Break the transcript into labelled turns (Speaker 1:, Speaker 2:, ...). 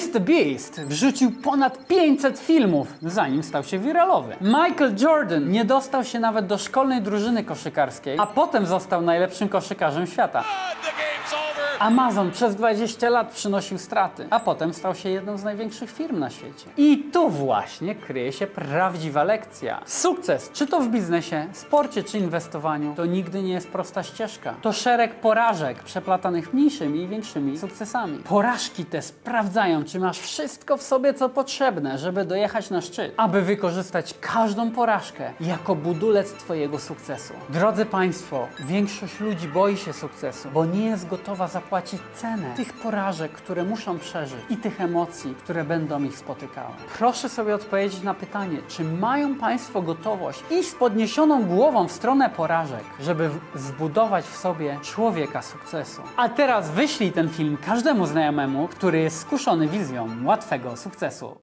Speaker 1: Mr. Beast wrzucił ponad 500 filmów, zanim stał się wiralowy. Michael Jordan nie dostał się nawet do szkolnej drużyny koszykarskiej, a potem został najlepszym koszykarzem świata. Amazon przez 20 lat przynosił straty, a potem stał się jedną z największych firm na świecie. I tu właśnie kryje się prawdziwa lekcja. Sukces, czy to w biznesie, sporcie czy inwestowaniu, to nigdy nie jest prosta ścieżka. To szereg porażek przeplatanych mniejszymi i większymi sukcesami. Porażki te sprawdzają, czy masz wszystko w sobie, co potrzebne, żeby dojechać na szczyt, aby wykorzystać każdą porażkę jako budulec Twojego sukcesu. Drodzy Państwo, większość ludzi boi się sukcesu, bo nie jest gotowa zapłacić cenę tych porażek, które muszą przeżyć i tych emocji, które będą ich spotykały. Proszę sobie odpowiedzieć na pytanie, czy mają Państwo gotowość iść z podniesioną głową w stronę porażek, żeby zbudować w sobie człowieka sukcesu. A teraz wyślij ten film każdemu znajomemu, który jest skuszony wizją łatwego sukcesu.